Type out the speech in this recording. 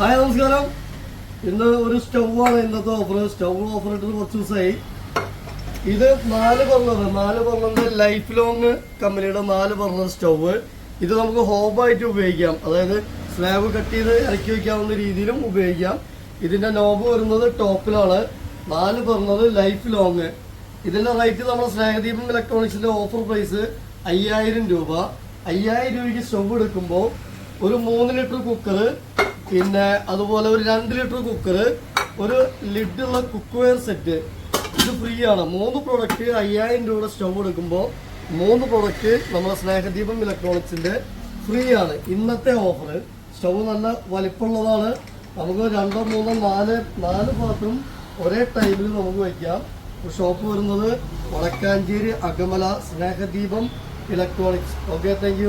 Hi നമസ്കാരം. ഇന്ന് ഒരു സ്റ്റൗവാണ് ഇന്നത്തെ ഓഫർ സ്റ്റൗ ഓഫർ ഇട്ടത് കുറച്ച് ദിവസമായി. ഇത് നാല് ബർണർ നാല് പറഞ്ഞത് ലൈഫ് ലോങ് കമ്പനിയുടെ നാല് ബർണർ സ്റ്റൗവ് ഇത് നമുക്ക് ഹോബായിട്ട് ഉപയോഗിക്കാം. അതായത് സ്ലാബ് കട്ട് ചെയ്ത് ഇറക്കി വയ്ക്കാവുന്ന രീതിയിലും ഉപയോഗിക്കാം. ഇതിന്റെ നോബ് വരുന്നത് ടോപ്പിലാണ്. നാല് ബർണർ ലൈഫ് ലോങ് ഇതിന്റെ റേറ്റ് നമ്മുടെ സ്നേഹദീപം ഇലക്ട്രോണിക്സിന്റെ ഓഫർ പ്രൈസ് അയ്യായിരം രൂപ. അയ്യായിരം രൂപയ്ക്ക് സ്റ്റൗവ് എടുക്കുമ്പോൾ ഒരു മൂന്ന് ലിറ്റർ കുക്കർ പിന്നെ അതുപോലെ ഒരു രണ്ട് ലിറ്റർ കുക്കർ ഒരു ലിഡുള്ള കുക്ക്വെയർ സെറ്റ് ഇത് ഫ്രീ ആണ്. മൂന്ന് പ്രൊഡക്റ്റ് അയ്യായിരം രൂപയുടെ സ്റ്റവ് എടുക്കുമ്പോൾ മൂന്ന് പ്രൊഡക്റ്റ് നമ്മുടെ സ്നേഹദീപം ഇലക്ട്രോണിക്സിന്റെ ഫ്രീ ആണ്. ഇന്നത്തെ ഓഫർ സ്റ്റവ് നല്ല വലിപ്പമുള്ളതാണ്. നമുക്ക് രണ്ടോ മൂന്നോ നാല് നാല് ഭാഗത്തും ഒരേ ടൈമിൽ നമുക്ക് വയ്ക്കാം ഷോപ്പ് വരുന്നത് Vadakkancherry Akamala Snehadeepam electronics okay thank